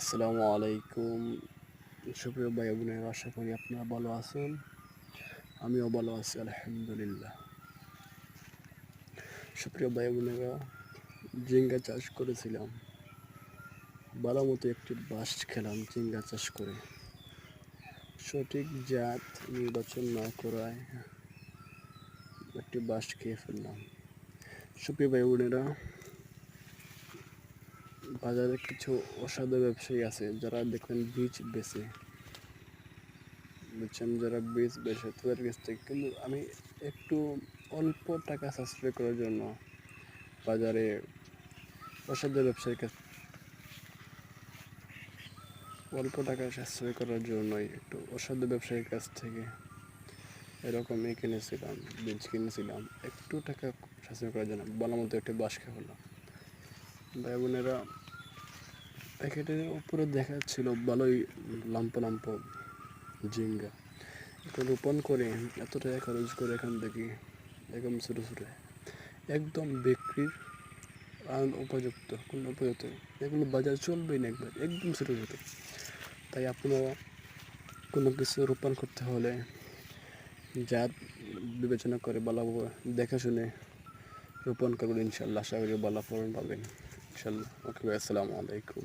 আসসালামু আলাইকুম। সুপ্রিয় ভাই বোনের, আশা করি আপনারা ভালো আছেন। আমিও ভালো আছি, আলহামদুলিল্লাহ। সুপ্রিয় ভাই বোনেরা জিঙ্গা চাষ করেছিলাম। ভালো মতো একটি বাস খেলাম জিঙ্গা চাষ করে। সঠিক জাত নির্বাচন না করায় একটি বাস খেয়ে ফেললাম। সুপ্রিয় ভাই বোনেরা বাজারে কিছু অসাধু ব্যবসায়ী আছে যারা দেখবেন বীজ বেচে। বুঝছেন? যারা বীজ বেচে তাদের কাছ থেকে। কিন্তু আমি একটু অল্প টাকা সাশ্রয় করার জন্য বাজারে অসাধু ব্যবসায়ীর কাছ অল্প টাকা সাশ্রয় করার জন্যই একটু অসাধু ব্যবসায়ীর কাছ থেকে এরকমই কিনেছিলাম, বীজ কিনেছিলাম। একটু টাকা সাশ্রয় করার জন্য, ভালো মতো একটি বাস খেয়ে হলাম ভাই বোনেরা প্যাকেটের উপরে দেখা ছিল ভালোই লাম্প লাম্প জিঙ্গা এটা রোপণ করে এত টাকা খরচ করে এখান থেকে একদম ছোটো ছোটো, একদম বিক্রির উপযুক্ত, কোন উপযুক্ত এগুলো বাজার চলবেই না একবার, একদম ছোটো ছোটো। তাই আপনারা কোনো কিছু রোপণ করতে হলে জাত বিবেচনা করে ভালোভাবে দেখে শুনে রোপণ করবেন, ইনশাল্লাহ। আশা করি ভালো ফলন পাবেন। ইনশাল্লাহ ওকে ভাই আসসালামু আলাইকুম